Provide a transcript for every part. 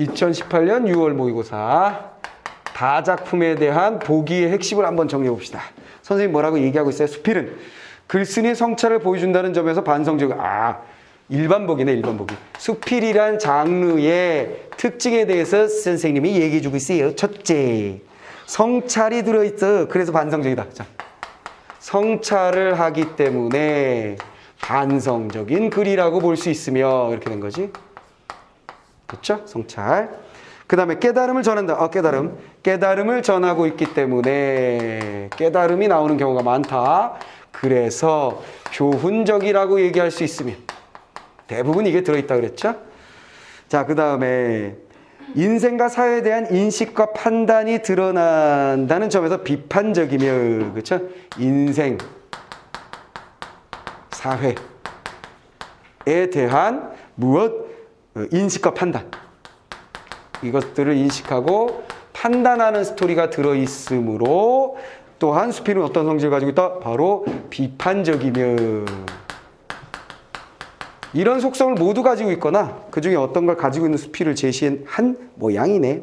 2018년 6월 모의고사 다작품에 대한 보기의 핵심을 한번 정리해 봅시다. 선생님 뭐라고 얘기하고 있어요? 수필은 글쓴이 성찰을 보여준다는 점에서 반성적. 아, 일반 보기네 일반 보기. 수필이란 장르의 특징에 대해서 선생님이 얘기해 주고 있어요. 첫째, 성찰이 들어있어. 그래서 반성적이다. 자, 성찰을 하기 때문에 반성적인 글이라고 볼 수 있으며 이렇게 된 거지. 그렇죠? 성찰. 그 다음에 깨달음을 전한다. 어, 깨달음. 깨달음을 전하고 있기 때문에 깨달음이 나오는 경우가 많다. 그래서 교훈적이라고 얘기할 수 있으면 대부분 이게 들어있다 그랬죠? 자, 그 다음에 인생과 사회에 대한 인식과 판단이 드러난다는 점에서 비판적이며, 그렇죠? 인생, 사회에 대한 무엇? 어, 인식과 판단. 이것들을 인식하고 판단하는 스토리가 들어있으므로 또한 수필은 어떤 성질을 가지고 있다? 바로 비판적이며 이런 속성을 모두 가지고 있거나 그 중에 어떤 걸 가지고 있는 수필을 제시한 모양이네.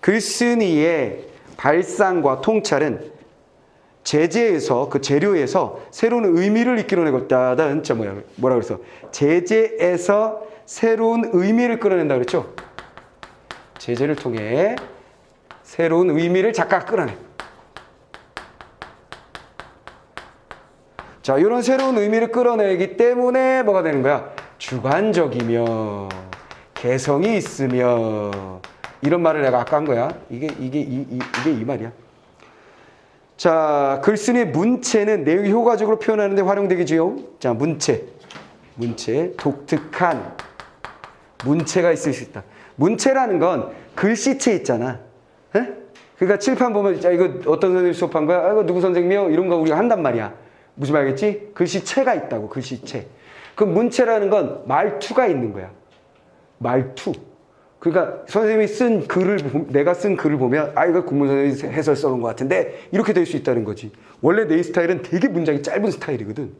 글쓴이의 발상과 통찰은 제재에서 그 재료에서 새로운 의미를 이끌어내고 있다는 점 뭐라 그랬어? 제재에서 새로운 의미를 끌어낸다 그랬죠? 제재를 통해 새로운 의미를 작가가 끌어내. 자, 이런 새로운 의미를 끌어내기 때문에 뭐가 되는 거야? 주관적이며 개성이 있으며 이런 말을 내가 아까 한 거야. 이게 이게 이, 이, 이게 이 말이야. 자, 글쓴이의 문체는 내용 효과적으로 표현하는 데 활용되겠지요. 자, 문체. 문체 독특한 문체가 있을 수 있다. 문체라는 건 글씨체 있잖아. 에? 그러니까 칠판 보면 자 이거 어떤 선생님 수업한 거야? 아, 이거 누구 선생님이요? 이런 거 우리가 한단 말이야. 무슨 말겠지? 글씨체가 있다고 글씨체. 그 문체라는 건 말투가 있는 거야. 말투. 그러니까 선생님이 쓴 글을 보- 내가 쓴 글을 보면 아 이거 국문 선생님이 해설 써놓은 것 같은데 이렇게 될 수 있다는 거지. 원래 내 스타일은 되게 문장이 짧은 스타일이거든.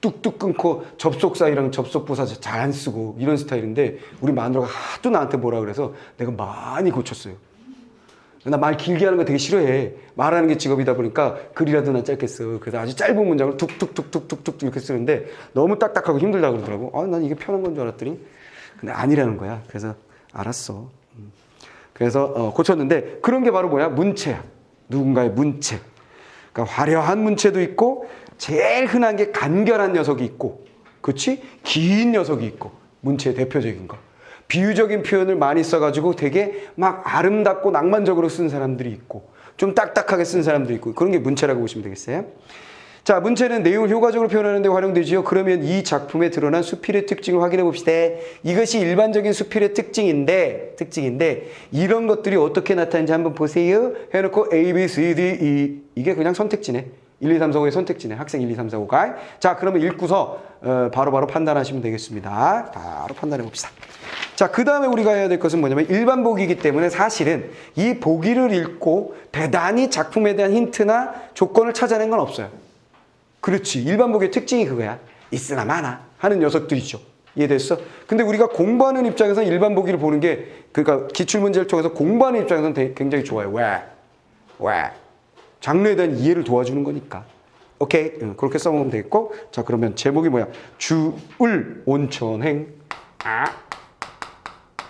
뚝뚝 끊고 접속사이랑 접속부사 잘 안 쓰고 이런 스타일인데 우리 마누라가 하도 나한테 뭐라 그래서 내가 많이 고쳤어요. 나 말 길게 하는 거 되게 싫어해. 말하는 게 직업이다 보니까 글이라도 난 짧게 써. 그래서 아주 짧은 문장을 툭툭툭툭툭툭 이렇게 쓰는데 너무 딱딱하고 힘들다 그러더라고. 아, 난 이게 편한 건 줄 알았더니 근데 아니라는 거야. 그래서 알았어. 음. 그래서 어, 고쳤는데 그런 게 바로 뭐야? 문체야. 누군가의 문체. 그러니까 화려한 문체도 있고 제일 흔한 게 간결한 녀석이 있고 그렇지? 긴 녀석이 있고 문체의 대표적인 거. 비유적인 표현을 많이 써가지고 되게 막 아름답고 낭만적으로 쓴 사람들이 있고 좀 딱딱하게 쓴 사람들이 있고 그런 게 문체라고 보시면 되겠어요. 자, 문체는 내용을 효과적으로 표현하는 데 활용되지요. 그러면 이 작품에 드러난 수필의 특징을 확인해 봅시다. 이것이 일반적인 수필의 특징인데, 특징인데, 이런 것들이 어떻게 나타나는지 한번 보세요. 해놓고 A, B, C, D, E. 이게 그냥 선택지네. 1, 2, 3, 4, 5의 선택지네. 학생 1, 2, 3, 4, 5가. 자, 그러면 읽고서 어, 바로 바로 판단하시면 되겠습니다. 바로 판단해 봅시다. 자, 그 다음에 우리가 해야 될 것은 뭐냐면 일반 보기이기 때문에 사실은 이 보기를 읽고 대단히 작품에 대한 힌트나 조건을 찾아낸 건 없어요. 그렇지. 일반 보기의 특징이 그거야. 있으나 마나 하는 녀석들이죠. 이해됐어? 근데 우리가 공부하는 입장에서 일반 보기를 보는 게 그러니까 기출 문제를 통해서 공부하는 입장에서는 굉장히 좋아요. 왜? 왜? 장르에 대한 이해를 도와주는 거니까. 오케이. 응, 그렇게 써먹으면 되겠고. 자, 그러면 제목이 뭐야? 주을 온천행. 아.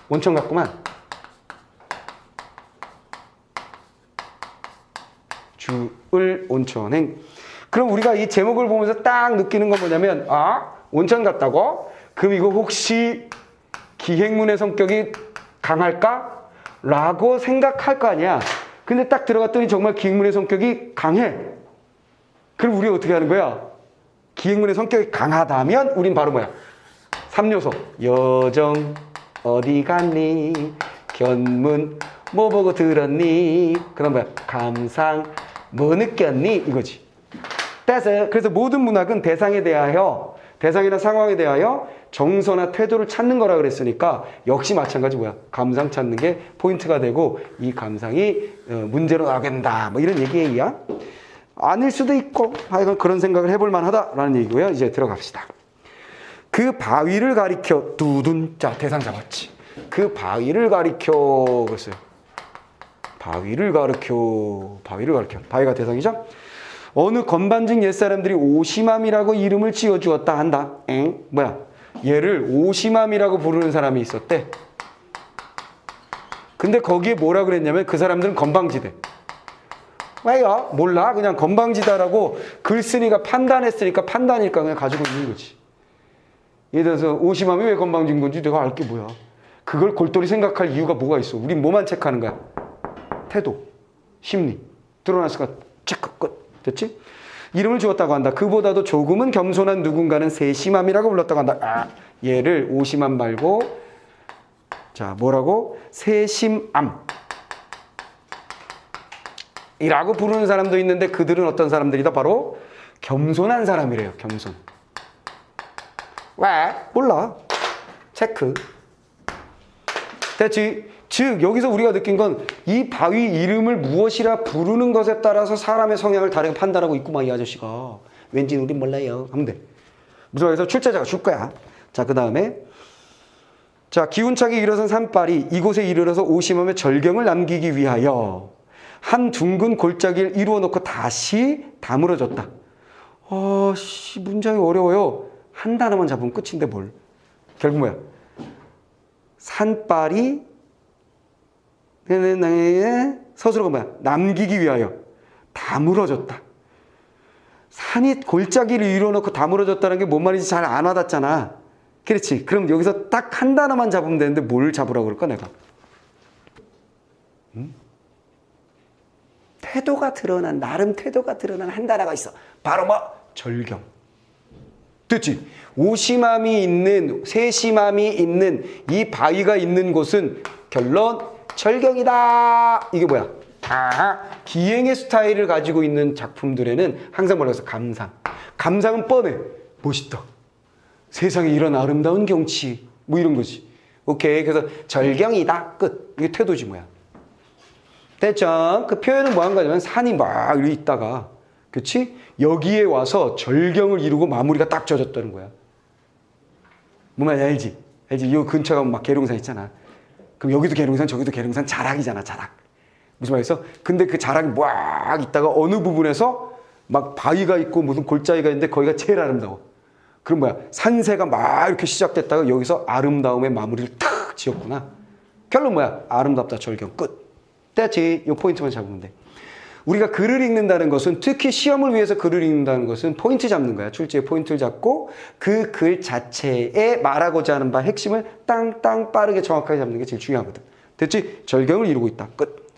온천 같구만. 주을 온천행. 그럼 우리가 이 제목을 보면서 딱 느끼는 건 뭐냐면, 아, 온천 같다고? 그럼 이거 혹시 기행문의 성격이 강할까? 라고 생각할 거 아니야. 근데 딱 들어갔더니 정말 기행문의 성격이 강해. 그럼 우리 어떻게 하는 거야? 기행문의 성격이 강하다면 우린 바로 뭐야? 3요소. 여정 어디 갔니? 견문 뭐 보고 들었니? 그다음 뭐야? 감상 뭐 느꼈니? 이거지. 그래서 모든 문학은 대상에 대하여 대상이나 상황에 대하여 정서나 태도를 찾는 거라 그랬으니까 역시 마찬가지 뭐야 감상 찾는 게 포인트가 되고 이 감상이 어, 문제로 나간다 뭐 이런 얘기야 아닐 수도 있고 하여간 그런 생각을 해볼 만하다라는 얘기고요 이제 들어갑시다 그 바위를 가리켜 두둔 자 대상 잡았지. 그 바위를 가리켜 글쎄요. 바위를 가리켜 바위를 가리켜 바위가 대상이죠. 어느 건반증 옛사람들이 오시맘이라고 이름을 지어주었다 한다. 엥? 뭐야? 얘를 오시맘이라고 부르는 사람이 있었대. 근데 거기에 뭐라 그랬냐면 그 사람들은 건방지대. 왜요? 몰라. 그냥 건방지다라고 글 쓰니까 판단했으니까 판단일까 그냥 가지고 있는 거지. 예를 들어서 오시맘이 왜 건방진 건지 내가 알 게 뭐야. 그걸 골똘히 생각할 이유가 뭐가 있어. 우린 뭐만 체크하는 거야. 태도, 심리, 드러났을까 체크 끝. 됐지? 이름을 주었다고 한다. 그보다도 조금은 겸손한 누군가는 세심함이라고 불렀다고 한다. 아, 얘를 오심함 말고 자 뭐라고? 세심암 이라고 부르는 사람도 있는데 그들은 어떤 사람들이다? 바로 겸손한 사람이래요. 겸손. 왜? 몰라. 체크. 됐지? 즉 여기서 우리가 느낀 건 이 바위 이름을 무엇이라 부르는 것에 따라서 사람의 성향을 다르게 판단하고 있구만 이 아저씨가. 왠지 우린 몰라요. 하면 돼. 무슨 말해서 출제자가 줄 거야. 자 그 다음에. 자 기운차게 일어선 산발이 이곳에 이르러서 오심함의 절경을 남기기 위하여 한 둥근 골짜기를 이루어 놓고 다시 다물어졌다. 아씨 문장이 어려워요. 한 단어만 잡으면 끝인데 뭘. 결국 뭐야 산발이 나의 서술어가 뭐야? 남기기 위하여 다물어졌다. 산이 골짜기를 이루어놓고 다물어졌다는 게 뭔 말인지 잘 안 와닿잖아. 그렇지. 그럼 여기서 딱 한 단어만 잡으면 되는데 뭘 잡으라고 그럴까 내가? 음? 태도가 드러난 나름 태도가 드러난 한 단어가 있어. 바로 뭐 절경. 됐지? 오심함이 있는 세심함이 있는 이 바위가 있는 곳은 결론 절경이다. 이게 뭐야? 아, 기행의 스타일을 가지고 있는 작품들에는 항상 뭐라고 해서 감상. 감상은 뻔해. 멋있다. 세상에 이런 아름다운 경치. 뭐 이런 거지. 오케이. 그래서 절경이다. 끝. 이게 태도지 뭐야. 됐죠? 그 표현은 뭐 한 거냐면 산이 막 있다가 그치? 여기에 와서 절경을 이루고 마무리가 딱 젖었다는 거야. 뭐 말인지 알지? 알지? 이 근처가 막 계룡산 있잖아. 그럼 여기도 계룡산 저기도 계룡산 자락이잖아 자락 무슨 말이겠어? 근데 그 자락이 막 있다가 어느 부분에서 막 바위가 있고 무슨 골짜기가 있는데 거기가 제일 아름다워 그럼 뭐야 산세가 막 이렇게 시작됐다가 여기서 아름다움의 마무리를 탁 지었구나 결론 뭐야 아름답다 절경 끝 됐지 이 포인트만 잡으면 돼 우리가 글을 읽는다는 것은 특히 시험을 위해서 글을 읽는다는 것은 포인트 잡는 거야. 출제의 포인트를 잡고 그 글 자체에 말하고자 하는 바 핵심을 땅땅 빠르게 정확하게 잡는 게 제일 중요하거든. 됐지? 절경을 이루고 있다. 끝.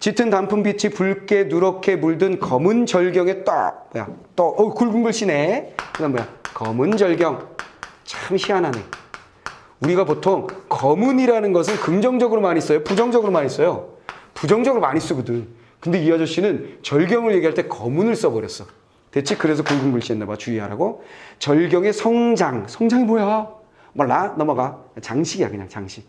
짙은 단풍 빛이 붉게 누렇게 물든 검은 절경에 떠 뭐야? 떠 어, 굵은 글씨네. 그다음 뭐야? 검은 절경. 참 희한하네. 우리가 보통 검은이라는 것은 긍정적으로 많이 써요. 부정적으로 많이 써요. 부정적으로 많이 쓰거든. 근데 이 아저씨는 절경을 얘기할 때 검은을 써버렸어. 됐지? 그래서 굵은 글씨 했나봐. 주의하라고. 절경의 성장. 성장이 뭐야? 몰라? 넘어가. 장식이야, 그냥 장식.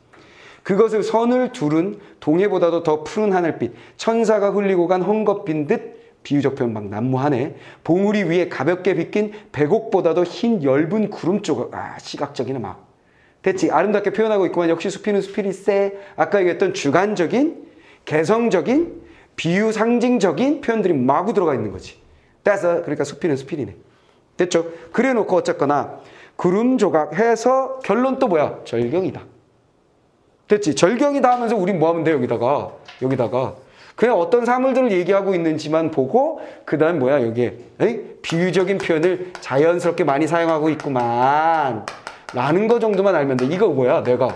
그것을 선을 두른 동해보다도 더 푸른 하늘빛, 천사가 흘리고 간 헝겊빈 듯 비유적 표현 막 난무하네. 봉우리 위에 가볍게 빗긴 백옥보다도 흰 엷은 구름 조각. 아, 시각적이네, 막. 됐지? 아름답게 표현하고 있구만. 역시 수피는 수필일세. 아까 얘기했던 주관적인, 개성적인, 비유 상징적인 표현들이 마구 들어가 있는 거지. 따라서 그러니까 수필은 수필이네. 됐죠? 그래 놓고 어쨌거나 구름 조각 해서 결론 또 뭐야? 절경이다. 됐지? 절경이다 하면서 우린 뭐 하면 돼? 여기다가. 여기다가. 그냥 어떤 사물들을 얘기하고 있는지만 보고 그 다음 뭐야 여기에 에이? 비유적인 표현을 자연스럽게 많이 사용하고 있구만 라는 거 정도만 알면 돼 이거 뭐야 내가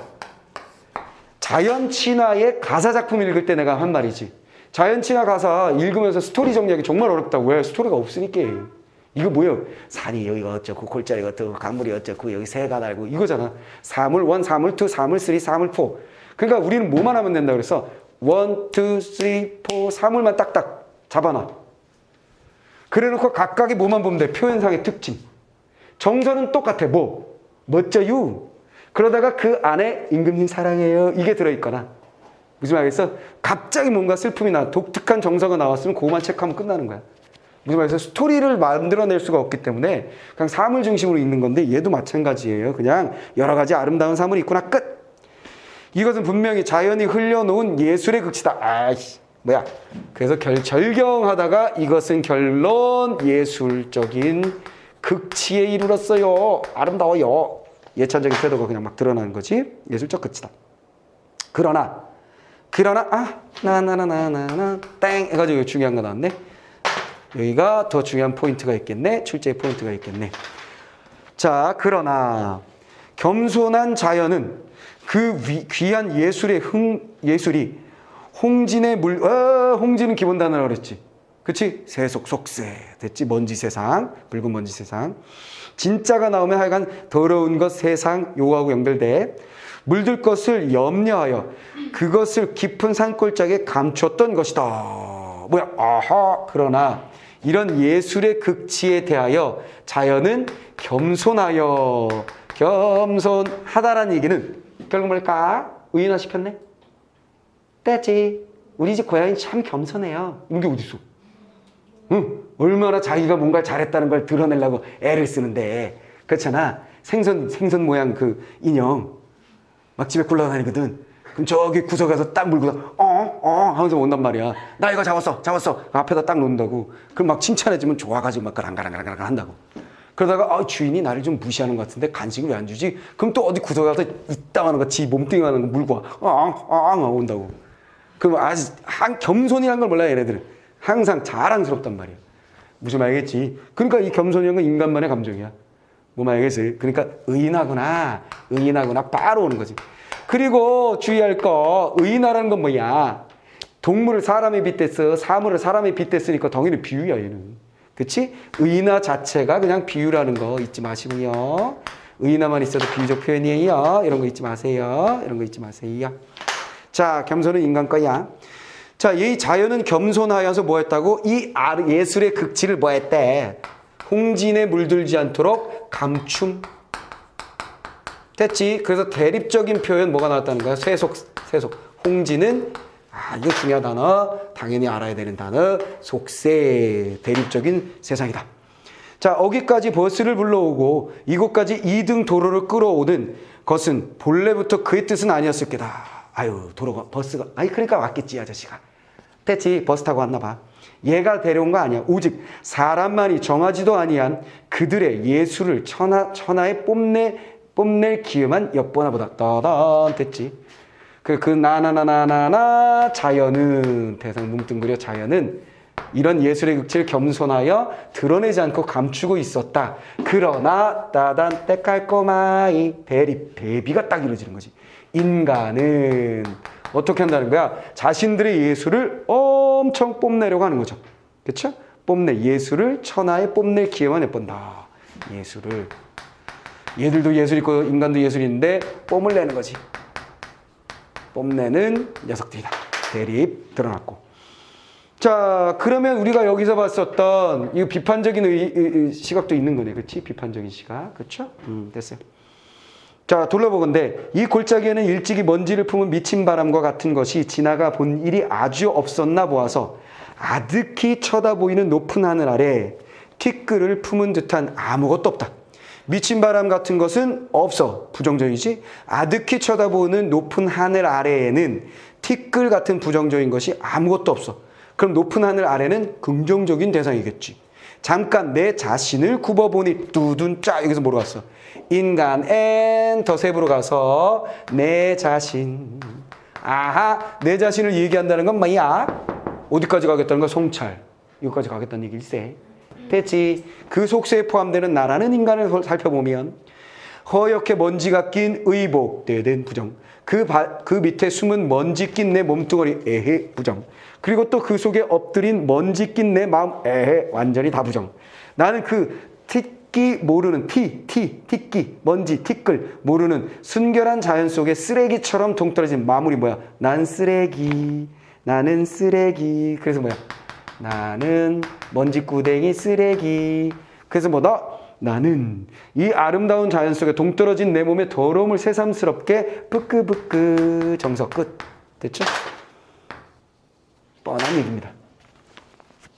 자연 친화의 가사 작품 읽을 때 내가 한 말이지 자연 친화 가사 읽으면서 스토리 정리하기 정말 어렵다고 왜 스토리가 없으니까 이거 뭐예요 산이 여기가 어쩌고 골짜기가 어쩌고 강물이 어쩌고 여기 새가 날고 이거잖아 사물 원 사물 투 사물 쓰리 사물 포 그러니까 우리는 뭐만 하면 된다 그래서 원, 투, 쓰리, 포, 사물만 딱딱 잡아놔. 그래 놓고 각각의 뭐만 보면 돼. 표현상의 특징. 정서는 똑같아. 뭐? 멋져요. 그러다가 그 안에 임금님 사랑해요. 이게 들어있거나. 무슨 말이겠어? 갑자기 뭔가 슬픔이 나, 독특한 정서가 나왔으면 그거만 체크하면 끝나는 거야. 무슨 말해서 스토리를 만들어낼 수가 없기 때문에 그냥 사물 중심으로 읽는 건데 얘도 마찬가지예요. 그냥 여러 가지 아름다운 사물이 있구나 끝. 이것은 분명히 자연이 흘려놓은 예술의 극치다. 아이씨, 뭐야? 그래서 결, 절경하다가 이것은 결론 예술적인 극치에 이르렀어요. 아름다워요. 예찬적인 태도가 그냥 막 드러나는 거지. 예술적 극치다. 그러나 그러나 아 나나나나나나 땡 해가지고 중요한 거 나왔네. 여기가 더 중요한 포인트가 있겠네. 출제의 포인트가 있겠네. 자 그러나 겸손한 자연은 그 위- 귀한 예술의 흥 예술이 홍진의 물 어, 홍진은 기본 단어라 그랬지. 그치? 세속 속세 됐지 먼지 세상 붉은 먼지 세상 진짜가 나오면 하여간 더러운 것 세상 요하고 연결돼 물들 것을 염려하여 그것을 깊은 산골짜기에 감췄던 것이다. 뭐야? 아하. 그러나 이런 예술의 극치에 대하여 자연은 겸손하여 겸손하다라는 얘기는 결국 뭘까? 의인화 시켰네. 때지. 우리 집 고양이 참 겸손해요. 이게 어딨어? 응, 얼마나 자기가 뭔가 잘했다는 걸 드러내려고 애를 쓰는데 그렇잖아. 생선 생선 모양 그 인형 막 집에 굴러다니거든. 그럼 저기 구석 가서 딱 물고 어 어 하면서 온단 말이야. 나 이거 잡았어, 잡았어. 앞에다 딱 놓는다고. 그럼 막 칭찬해주면 좋아가지고 막 가랑가랑가랑 한다고. 그러다가 아, 주인이 나를 좀 무시하는 것 같은데 간식을 왜 안 주지? 그럼 또 어디 구석에 가서 이따가는 거, 지 몸뚱이하는 거 물고 와. 아, 아, 아, 온다고. 그럼 아주 한 겸손이란 걸 몰라 얘네들은 항상 자랑스럽단 말이야. 무슨 말이겠지? 그러니까 이 겸손이란 건 인간만의 감정이야. 뭐 말이겠지? 그러니까 의인하구나, 의인하구나 바로 오는 거지. 그리고 주의할 거 의인하라는 건 뭐야? 동물을 사람에 빗댔어, 사물을 사람에 빗댔으니까 당연히 비유야 얘는. 그치? 의인화 자체가 그냥 비유라는 거 잊지 마시고요. 의인화만 있어도 비유적 표현이에요. 이런 거 잊지 마세요. 이런 거 잊지 마세요. 자, 겸손은 인간 거야. 자, 이 자연은 겸손하여서 뭐 했다고? 이 아- 예술의 극치를 뭐 했대? 홍진에 물들지 않도록 감춤. 됐지? 그래서 대립적인 표현 뭐가 나왔다는 거야? 세속, 세속. 홍진은 아, 이거 중요한 단어. 당연히 알아야 되는 단어. 속세. 대립적인 세상이다. 자, 어기까지 버스를 불러오고 이곳까지 2등 도로를 끌어오는 것은 본래부터 그의 뜻은 아니었을 게다. 아유, 도로가, 버스가, 아니, 그러니까 왔겠지, 이 아저씨가. 됐지, 버스 타고 왔나 봐. 얘가 데려온 거 아니야. 오직 사람만이 정하지도 아니한 그들의 예술을 천하, 천하에 뽐내, 뽐낼 기회만 엿보나 보다. 따단, 됐지. 그, 그, 나나나나나나, 자연은, 대상 뭉뚱그려 자연은 이런 예술의 극치를 겸손하여 드러내지 않고 감추고 있었다. 그러나 따단 때깔 꼬마이 대립 대비가 딱 이루어지는 거지. 인간은 어떻게 한다는 거야? 자신들의 예술을 엄청 뽐내려고 하는 거죠. 그렇죠? 뽐내 예술을 천하에 뽐낼 기회만 내본다. 예술을 얘들도 예술 있고 인간도 예술이 있는데 뽐을 내는 거지. 뽐내는 녀석들이다. 대립 드러났고. 자, 그러면 우리가 여기서 봤었던 이 비판적인 의, 의- 의- 시각도 있는 거네. 그렇지? 비판적인 시각. 그렇죠? 음, 됐어요. 자, 둘러보건대 이 골짜기에는 일찍이 먼지를 품은 미친 바람과 같은 것이 지나가 본 일이 아주 없었나 보아서 아득히 쳐다보이는 높은 하늘 아래 티끌을 품은 듯한 아무것도 없다. 미친 바람 같은 것은 없어. 부정적이지? 아득히 쳐다보는 높은 하늘 아래에는 티끌 같은 부정적인 것이 아무것도 없어. 그럼 높은 하늘 아래는 긍정적인 대상이겠지. 잠깐 내 자신을 굽어보니 뚜둔 짜 여기서 뭐로 갔어? 인간 앤더 세부로 가서 내 자신. 아하 내 자신을 얘기한다는 건 뭐야? 어디까지 가겠다는 거야? 성찰. 여기까지 가겠다는 얘기일세. 됐지? 그 속세에 포함되는 나라는 인간을 살펴보면 허옇게 먼지가 낀 의복. 대된 부정. 그, 바, 그 밑에 숨은 먼지 낀 내 몸뚱어리. 에헤 부정. 그리고 또 그 속에 엎드린 먼지 낀 내 마음. 에헤 완전히 다 부정. 나는 그 티끼 모르는 티, 티, 티끼, 먼지, 티끌 모르는 순결한 자연 속에 쓰레기처럼 동떨어진 마무리 뭐야? 난 쓰레기, 나는 쓰레기. 그래서 뭐야? 나는 먼지구덩이 쓰레기. 그래서 뭐다? 나는 이 아름다운 자연 속에 동떨어진 내 몸의 더러움을 새삼스럽게 뿌끄뿌끄 정석 끝. 됐죠? 뻔한 얘기입니다.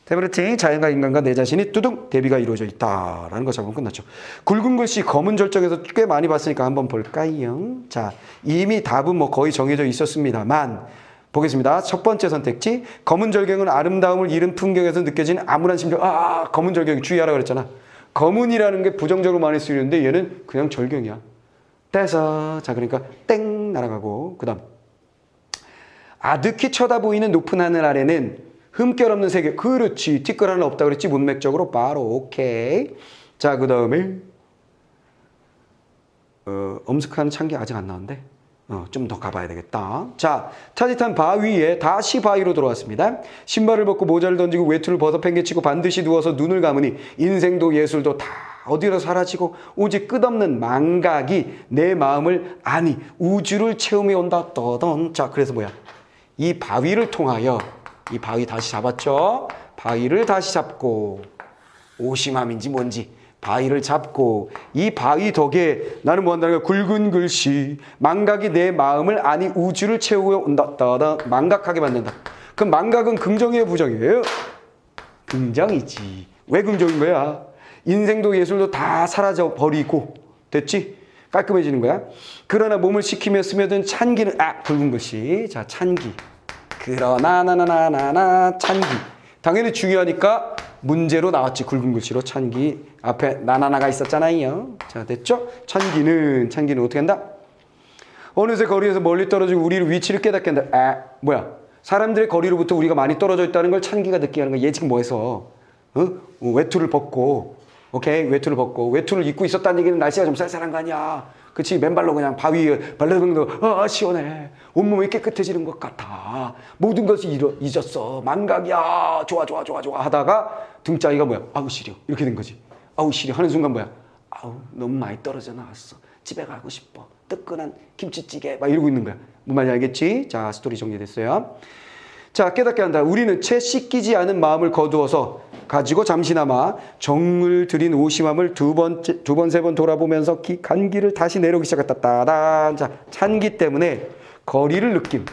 대버렸지 자연과 인간과 내 자신이 뚜둥 대비가 이루어져 있다라는 거 잡으면 끝났죠. 굵은 글씨 검은 절정에서 꽤 많이 봤으니까 한번 볼까요? 자 이미 답은 뭐 거의 정해져 있었습니다만 보겠습니다. 첫 번째 선택지 검은 절경은 아름다움을 잃은 풍경에서 느껴지는 암울한 심정. 아 검은 절경 주의하라 그랬잖아. 검은이라는 게 부정적으로 많이 쓰이는데 얘는 그냥 절경이야. 떼서 자 그러니까 땡 날아가고 그다음 아득히 쳐다보이는 높은 하늘 아래는 흠결 없는 세계. 그렇지. 티끌 하나 없다 그랬지. 문맥적으로 바로 오케이. 자, 그 다음에 어, 엄숙한 창기 아직 안 나왔는데 어, 좀 더 가봐야 되겠다. 자, 차짓한 바위에 다시 바위로 돌아왔습니다. 신발을 벗고 모자를 던지고 외투를 벗어 팽개치고 반드시 누워서 눈을 감으니 인생도 예술도 다 어디로 사라지고 오직 끝없는 망각이 내 마음을 아니 우주를 체험해 온다 떠던 자 그래서 뭐야 이 바위를 통하여 이 바위 다시 잡았죠? 바위를 다시 잡고 오심함인지 뭔지 바위를 잡고 이 바위 덕에 나는 뭐 한다는 거야? 굵은 글씨 망각이 내 마음을 아니 우주를 채우고 온다 따다 망각하게 만든다. 그럼 망각은 긍정이에요 부정이에요. 긍정이지. 왜 긍정인 거야? 인생도 예술도 다 사라져 버리고 됐지? 깔끔해지는 거야. 그러나 몸을 식히며 스며든 찬기는 아 굵은 글씨. 자 찬기 그러나 나나나나나 찬기. 당연히 중요하니까 문제로 나왔지 굵은 글씨로 찬기. 앞에 나나나가 있었잖아요. 자 됐죠? 찬기는 찬기는 어떻게 한다? 어느새 거리에서 멀리 떨어지고 우리를 위치를 깨닫게 한다. 아 뭐야? 사람들의 거리로부터 우리가 많이 떨어져 있다는 걸 찬기가 느끼게 하는 거야. 얘 지금 뭐해서? 어? 어, 외투를 벗고. 오케이? 외투를 벗고. 외투를 입고 있었다는 얘기는 날씨가 좀 쌀쌀한 거 아니야 그치 맨발로 그냥 바위에 발라당도 아 시원해. 온몸이 깨끗해지는 것 같아. 모든 것이 잃어, 잊었어. 망각이야. 좋아 좋아 좋아 좋아 하다가 등짝이가 뭐야? 아우 시려. 이렇게 된 거지. 아우 시려. 하는 순간 뭐야? 아우 너무 많이 떨어져 나왔어. 집에 가고 싶어. 뜨끈한 김치찌개. 막 이러고 있는 거야. 뭔 말인지 알겠지? 자 스토리 정리됐어요. 자 깨닫게 한다. 우리는 채 씻기지 않은 마음을 거두어서 가지고 잠시나마 정을 들인 오심함을 두 번째 두번 세 번 돌아보면서 기, 간기를 다시 내려오기 시작했다. 따단. 자 찬기 때문에 거리를 느낌.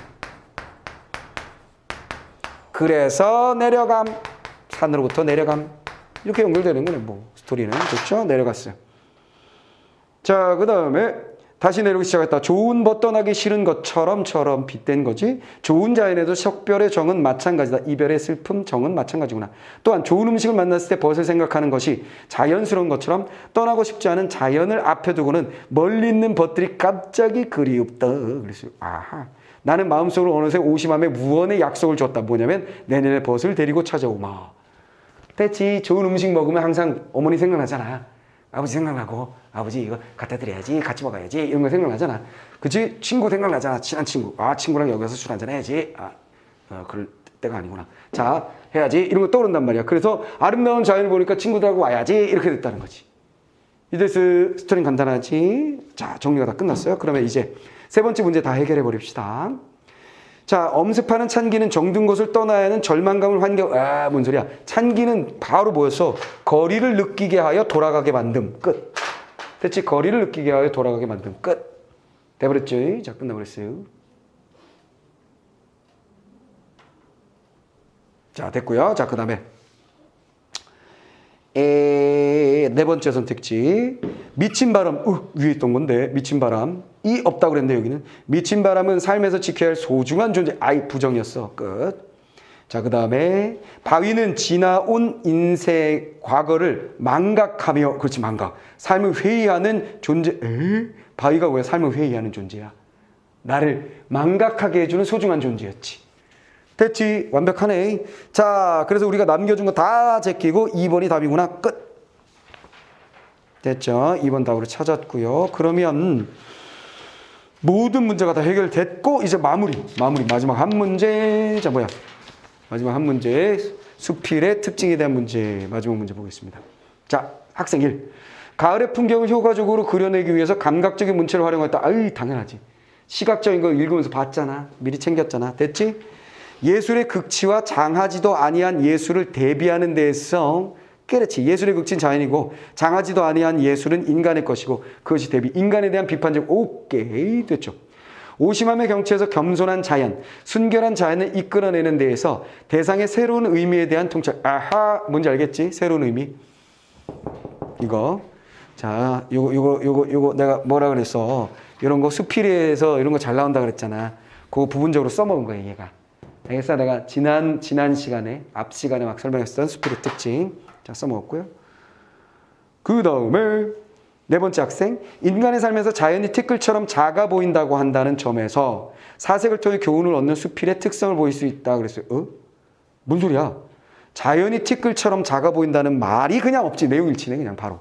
그래서 내려감. 산으로부터 내려감. 이렇게 연결되는 거네 뭐. 스토리는. 그렇죠? 내려갔어요. 자, 그 다음에 다시 내려오기 시작했다. 좋은 벗 떠나기 싫은 것처럼처럼 빗댄 거지. 좋은 자연에도 식별의 정은 마찬가지다. 이별의 슬픔 정은 마찬가지구나. 또한 좋은 음식을 만났을 때 벗을 생각하는 것이 자연스러운 것처럼 떠나고 싶지 않은 자연을 앞에 두고는 멀리 있는 벗들이 갑자기 그리웁다. 그랬어요. 아하. 나는 마음속으로 어느새 오심함에 무언의 약속을 줬다. 뭐냐면 내년에 벗을 데리고 찾아오마. 됐지. 좋은 음식 먹으면 항상 어머니 생각나잖아. 아버지 생각나고 아버지 이거 갖다 드려야지 같이 먹어야지 이런 거 생각나잖아. 그치 친구 생각나잖아. 친한 친구. 아 친구랑 여기 와서 술 한잔 해야지. 아 어, 그럴 때가 아니구나. 자 해야지. 이런 거 떠오른단 말이야. 그래서 아름다운 자연을 보니까 친구들하고 와야지. 이렇게 됐다는 거지. 이데스 스토리 간단하지? 자 정리가 다 끝났어요. 그러면 이제 세 번째 문제 다 해결해 버립시다. 자, 엄습하는 찬기는 정든 곳을 떠나야 하는 절망감을 환경, 아, 뭔 소리야. 찬기는 바로 뭐였어? 거리를 느끼게 하여 돌아가게 만듦. 끝. 됐지? 거리를 느끼게 하여 돌아가게 만듦. 끝. 돼버렸죠? 자, 끝나버렸어요. 자, 됐고요. 자, 그 다음에. 에, 네 번째 선택지. 미친 바람, 어, 위에 있던 건데, 미친 바람. 이 없다고 그랬는데, 여기는. 미친 바람은 삶에서 지켜야 할 소중한 존재. 아이, 부정이었어. 끝. 자, 그 다음에. 바위는 지나온 인생, 과거를 망각하며, 그렇지, 망각. 삶을 회의하는 존재. 에? 바위가 왜 삶을 회의하는 존재야? 나를 망각하게 해주는 소중한 존재였지. 됐지? 완벽하네. 자, 그래서 우리가 남겨준 거 다 제끼고 2번이 답이구나. 끝. 됐죠? 2번 답으로 찾았고요. 그러면 모든 문제가 다 해결됐고 이제 마무리. 마무리. 마지막 한 문제. 자, 뭐야? 마지막 한 문제. 수필의 특징에 대한 문제. 마지막 문제 보겠습니다. 자, 학생 1. 가을의 풍경을 효과적으로 그려내기 위해서 감각적인 문체를 활용했다. 아이, 당연하지. 시각적인 거 읽으면서 봤잖아. 미리 챙겼잖아. 됐지? 예술의 극치와 장하지도 아니한 예술을 대비하는 데에서 그렇지 예술의 극치는 자연이고 장하지도 아니한 예술은 인간의 것이고 그것이 대비 인간에 대한 비판적 오케이 됐죠 오심함의 경치에서 겸손한 자연, 순결한 자연을 이끌어내는 데에서 대상의 새로운 의미에 대한 통찰. 아하, 뭔지 알겠지? 새로운 의미. 이거. 자, 요거, 요거, 요거, 요거 내가 뭐라 그랬어. 이런 거 수필에서 이런 거 잘 나온다 그랬잖아. 그거 부분적으로 써먹은 거야, 얘가. 알겠어? 내가 지난, 지난 시간에, 앞 시간에 막 설명했었던 수필의 특징. 자, 써먹었고요. 그 다음에 네 번째 학생. 인간의 삶에서 자연이 티끌처럼 작아 보인다고 한다는 점에서 사색을 통해 교훈을 얻는 수필의 특성을 보일 수 있다. 그랬어요. 어? 뭔 소리야? 자연이 티끌처럼 작아 보인다는 말이 그냥 없지. 내용 일치네, 그냥 바로.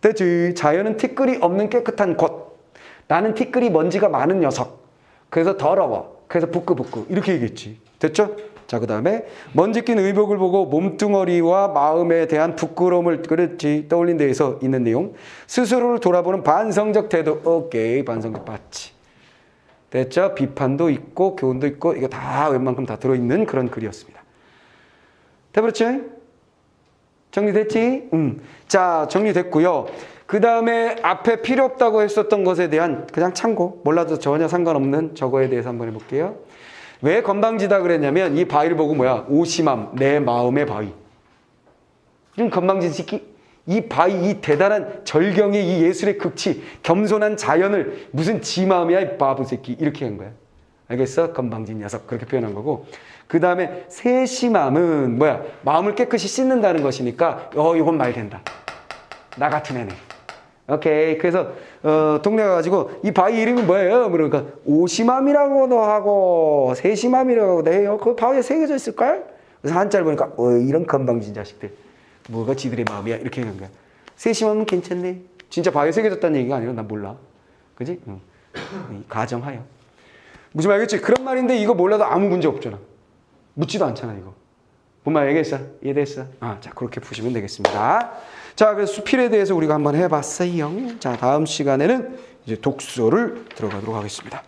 됐지. 자연은 티끌이 없는 깨끗한 곳. 나는 티끌이 먼지가 많은 녀석. 그래서 더러워. 그래서 부끄부끄. 이렇게 얘기했지. 됐죠? 자, 그 다음에 먼지 낀 의복을 보고 몸뚱어리와 마음에 대한 부끄러움을 그랬지. 떠올린 데에서 있는 내용. 스스로를 돌아보는 반성적 태도. 오케이. 반성적 봤지. 됐죠? 비판도 있고 교훈도 있고 이거 다 웬만큼 다 들어있는 그런 글이었습니다. 돼버렸지? 정리됐지? 음. 자, 정리됐고요. 그 다음에 앞에 필요 없다고 했었던 것에 대한 그냥 참고, 몰라도 전혀 상관없는 저거에 대해서 한번 해볼게요. 왜 건방지다 그랬냐면 이 바위를 보고 뭐야? 오심함, 내 마음의 바위. 이런 건방진 새끼. 이 바위, 이 대단한 절경의 이 예술의 극치, 겸손한 자연을 무슨 지 마음이야, 이 바보 새끼. 이렇게 한 거야. 알겠어? 건방진 녀석. 그렇게 표현한 거고. 그 다음에 세심함은 뭐야? 마음을 깨끗이 씻는다는 것이니까, 어, 이건 말 된다. 나 같은 애네. 오케이. 그래서, 어, 동네 가가지고, 이 바위 이름이 뭐예요? 그러니까, 오심함이라고도 하고, 세심함이라고도 해요. 그 바위에 새겨져 있을걸? 그래서 한자를 보니까, 어, 이런 건방진 자식들. 뭐가 지들의 마음이야? 이렇게 하는 거야. 세심하면 괜찮네. 진짜 바위에 새겨졌다는 얘기가 아니라 난 몰라. 그지? 응. 가정하여. 무슨 말겠지? 그런 말인데 이거 몰라도 아무 문제 없잖아. 묻지도 않잖아, 이거. 뭔말 얘기했어? 이해됐어? 아, 자, 그렇게 푸시면 되겠습니다. 자, 그래서 수필에 대해서 우리가 한번 해봤어요. 자, 다음 시간에는 이제 독서를 들어가도록 하겠습니다.